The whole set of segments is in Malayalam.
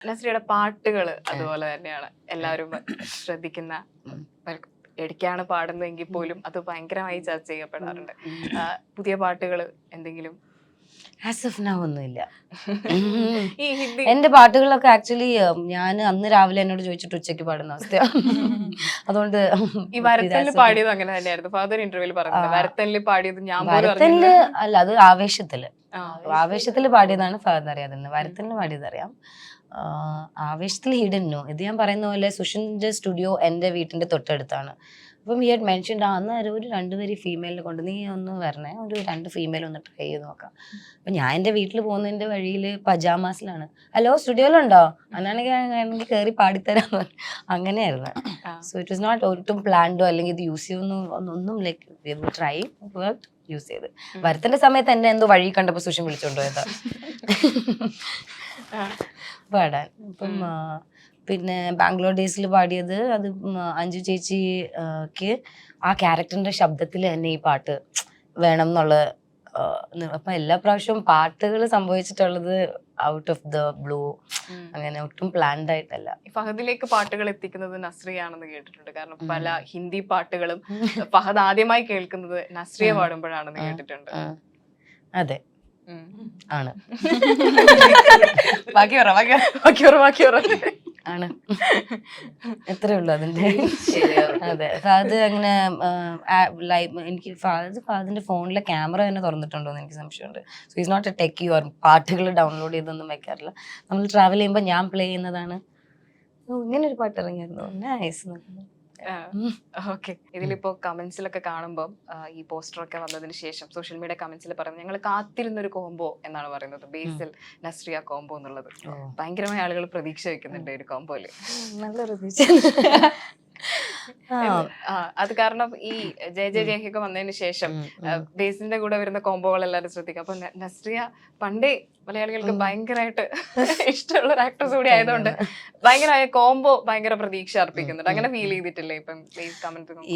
നസ്രിയുടെ പാട്ടുകൾ അതുപോലെ തന്നെയാണ് എല്ലാവരും ശ്രദ്ധിക്കുന്ന എടിക്കാണ് പാടുന്നതെങ്കിൽ പോലും അത് ഭയങ്കരമായി ചർച്ച ചെയ്യപ്പെടാറുണ്ട്. പുതിയ പാട്ടുകൾ എന്തെങ്കിലും? ആസ് ഓഫ് നൗ ഒന്നുമില്ല. എന്റെ പാട്ടുകളൊക്കെ ആക്ച്വലി ഞാൻ അന്ന് രാവിലെ എന്നോട് ചോദിച്ചിട്ട് ഉച്ചയ്ക്ക് പാടുന്ന അവസ്ഥയാണ് അതുകൊണ്ട് ഈ വരത്തലിൽ that's okay. പാടിയത് അങ്ങനെ തന്നെയായിരുന്നു. ഫാദർ ഇന്റർവ്യൂവിൽ പറഞ്ഞത് ആ. വരത്തലിൽ പാടിയത് ഞാൻ പോലും വരത്തലിൽ അറിഞ്ഞില്ല. അല്ല അത് ആവേശത്തിൽ. ആവേശത്തിൽ ആവേശത്തിൽ പാടിയതാണ് ഫാദർ അറിയാതെ വരത്തലിന് പാടിയത് അറിയാം ആവേശത്തിൽ ഹിഡൻ നോ ഇത് ഞാൻ പറയുന്ന പോലെ സുഷിന്റെ സ്റ്റുഡിയോ എന്റെ വീട്ടിന്റെ തൊട്ടടുത്താണ്. അപ്പം ഈ ഹഡ് മെൻഷൻ അന്ന് ഒരു രണ്ടുപേര് ഫീമെയിലിനെ കൊണ്ട് നീ ഒന്ന് വരണേ. ഒരു രണ്ട് ഫീമെയിൽ ഒന്ന് ട്രൈ ചെയ്ത് നോക്കാം. അപ്പം ഞാൻ എന്റെ വീട്ടിൽ പോകുന്നതിന്റെ വഴിയിൽ പജാമാസിലാണ്. ഹലോ സ്റ്റുഡിയോയിലുണ്ടോ അന്നാണെങ്കിൽ ആണെങ്കിൽ കയറി പാടിത്തരാന്ന് പറഞ്ഞു അങ്ങനെയായിരുന്നു. സോ ഇറ്റ് വാസ് നോട്ട് ഒട്ടും പ്ലാൻഡോ അല്ലെങ്കിൽ ഇത് യൂസ് ചെയ്യുന്നു ഒന്നും ലൈക്ക് ട്രൈ വർക്ക് യൂസ് ചെയ്ത്. വരുത്തേണ്ട സമയത്ത് എന്നെ എന്തോ വഴി കണ്ടപ്പോൾ സുഷൻ വിളിച്ചോണ്ടോ. പാടാൻ. അപ്പം പിന്നെ ബാംഗ്ലൂർ ഡേയ്സിൽ പാടിയത് അത് അഞ്ചു അഞ്ജു ചേച്ചിക്ക് ആ ക്യാരക്ടറിന്റെ ശബ്ദത്തിൽ തന്നെ ഈ പാട്ട് വേണം എന്നുള്ള അപ്പം എല്ലാ പ്രാവശ്യവും പാട്ടുകൾ സംഭവിച്ചിട്ടുള്ളത് ഔട്ട് ഓഫ് ദ ബ്ലൂ അങ്ങനെ ഒട്ടും പ്ലാൻഡ് ആയിട്ടല്ല. ഫഹദിലേക്ക് പാട്ടുകൾ എത്തിക്കുന്നത് നസ്രിയാണെന്ന് കേട്ടിട്ടുണ്ട്. കാരണം പല ഹിന്ദി പാട്ടുകളും ഫഹദ് ആദ്യമായി കേൾക്കുന്നത് നസ്രിയ. പാടുമ്പോഴാണെന്ന് കേട്ടിട്ടുണ്ട്. അതെ. ആണ്. ബാക്കി പറ ബാക്കി ബാക്കി പറ ബാക്കി പറ. ആണ്. എത്രേ ഉള്ളൂ അതിന്റെ അതെ. ഫാദ് അങ്ങനെ ലൈവ് എനിക്ക് ഫാദ് ഫാദിന്റെ ഫോണിലെ ക്യാമറ തന്നെ തുറന്നിട്ടുണ്ടോ എന്ന് എനിക്ക് സംശയമുണ്ട്. So is not a tech or പാട്ടുകൾ ഡൗൺലോഡ് ചെയ്തൊന്നും വെക്കാറില്ല. നമ്മൾ ട്രാവൽ ചെയ്യുമ്പോൾ ഞാൻ പ്ലേ ചെയ്യുന്നതാണ്. ഇങ്ങനെ ഒരു പാട്ട് ഇറങ്ങിയിരുന്നു നൈസ് ഓക്കെ. ഇതിലിപ്പോ കമന്റ്സിലൊക്കെ കാണുമ്പോൾ ഈ പോസ്റ്റർ ഒക്കെ വന്നതിന് ശേഷം സോഷ്യൽ മീഡിയ കമന്റ്സിൽ പറയുന്നത് ഞങ്ങൾ കാത്തിരുന്നൊരു കോംബോ എന്നാണ് പറയുന്നത്. ബേസിൽ നസ്രിയ കോംബോ എന്നുള്ളത്. ഭയങ്കരമായ ആളുകൾ പ്രതീക്ഷ വെക്കുന്നുണ്ട് ഒരു കോംബോയിൽ നല്ല ആ, അത് കാരണം ഈ ജയ ജയ ജയൊക്കെ വന്നതിന് ശേഷം ബേസിന്റെ കൂടെ വരുന്ന കോംബോകൾ എല്ലാവരും ശ്രദ്ധിക്കും. അപ്പൊ നസ്രിയ പണ്ടേ മലയാളികൾക്ക്. ഭയങ്കരമായിട്ട് ഇഷ്ടമുള്ള ഒരു ആക്ട്രസ് കൂടി ആയതുകൊണ്ട് ഭയങ്കരമായ കോമ്പോ ഭയങ്കര പ്രതീക്ഷ അർപ്പിക്കുന്നുണ്ട്. അങ്ങനെ ഫീൽ ചെയ്തിട്ടില്ലേ ഇപ്പം?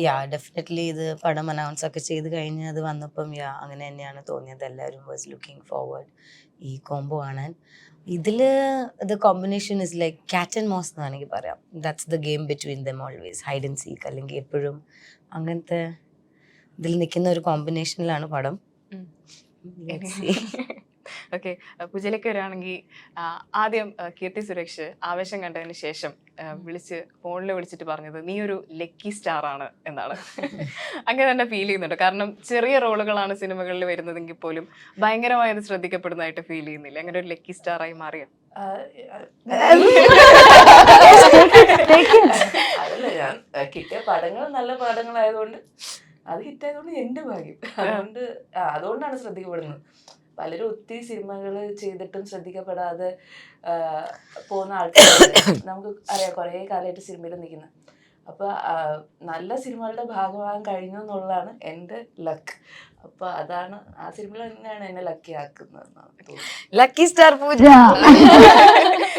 യാ ഡെഫിനറ്റ്ലി ഇത് പടം അനൗൺസ് ഒക്കെ ചെയ്ത് കഴിഞ്ഞ് അത് വന്നപ്പം യാ അങ്ങനെ തന്നെയാണ് തോന്നിയത്. എല്ലാവരും വാസ് ലുക്കിംഗ് ഫോർവേഡ് ഈ കോംബോ കാണാൻ. ഇതിൽ the combination is like cat and mouse എന്ന് വേണമെങ്കിൽ പറയാം that's the game between them always hide and seek അല്ലെങ്കിൽ എപ്പോഴും അങ്ങനത്തെ ഇതിൽ നിൽക്കുന്ന ഒരു കോമ്പിനേഷനിലാണ് പടം. ഓക്കെ പൂജയിലേക്ക് വരികയാണെങ്കിൽ ആദ്യം കീർത്തി സുരേഷ് ആവേശം കണ്ടതിന് ശേഷം വിളിച്ച് ഫോണിൽ വിളിച്ചിട്ട് പറഞ്ഞത് നീ ഒരു ലക്കി സ്റ്റാർ ആണ് എന്നാണ്. അങ്ങനെ തന്നെ ഫീൽ ചെയ്യുന്നുണ്ട്. കാരണം ചെറിയ റോളുകളാണ് സിനിമകളിൽ വരുന്നതെങ്കിൽ പോലും ഭയങ്കരമായത് ശ്രദ്ധിക്കപ്പെടുന്നതായിട്ട് ഫീൽ ചെയ്യുന്നില്ല. അങ്ങനെ ഒരു ലക്കി സ്റ്റാറായി മാറിയോ? അതല്ല ഞാൻ ആ, കിട്ടിയ പടങ്ങൾ നല്ല പടങ്ങളായതുകൊണ്ട് അത് ഹിറ്റായതുകൊണ്ട് എന്റെ ഭാഗ്യം. അതുകൊണ്ട് അതുകൊണ്ടാണ് ശ്രദ്ധിക്കപ്പെടുന്നത്. പലരും ഒത്തിരി സിനിമകൾ ചെയ്തിട്ടും ശ്രദ്ധിക്കപ്പെടാതെ പോകുന്ന ആൾക്കാർ നമുക്ക് അറിയാം കുറേ കാലമായിട്ട് സിനിമയിൽ നിൽക്കുന്ന. അപ്പൊ നല്ല സിനിമകളുടെ ഭാഗമാകാൻ കഴിഞ്ഞു എന്നുള്ളതാണ് എന്റെ ലക്ക്. അപ്പൊ അതാണ് ആ സിനിമകൾ തന്നെയാണ് എന്നെ ലക്കി ആക്കുന്നത് ലക്കി സ്റ്റാർ പൂജ.